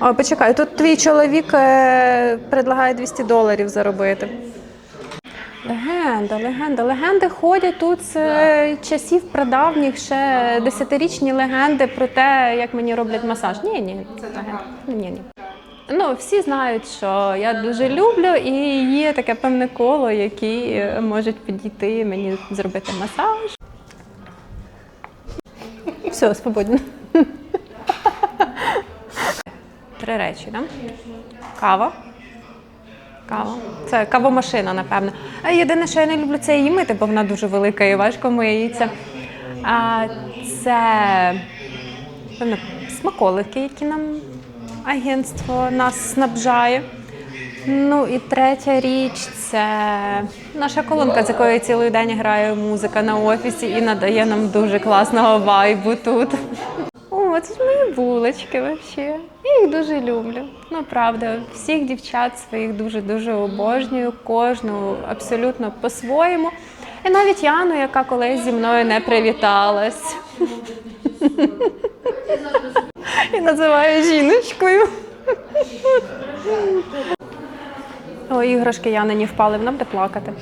О, почекай, тут твій чоловік е, предлагає 200 доларів заробити. Легенда, легенда. Легенди ходять тут з е, часів прадавніх, ще десятирічні легенди про те, як мені роблять масаж. Ні, ні, це легенда. Ні, ні. Ну, всі знають, що я дуже люблю, і є таке певне коло, які е, можуть підійти мені зробити масаж. Все, свободно. Три речі, так? Кава. Кава. Це кавомашина, напевно. А єдине, що я не люблю, це її мити, бо вона дуже велика і важко миється. А це певно, смаколики, які нам агентство нас снабжає. Ну і третя річ це наша колонка, з якої цілий день грає музика на офісі і надає нам дуже класного вайбу тут. О, це ж мої булочки взагалі. Я їх дуже люблю. Ну правда, всіх дівчат своїх дуже-дуже обожнюю, кожну абсолютно по-своєму. І навіть Яну, яка колись зі мною не привіталась. І називаю жіночкою. О, іграшки Янині впали, вона буде плакати.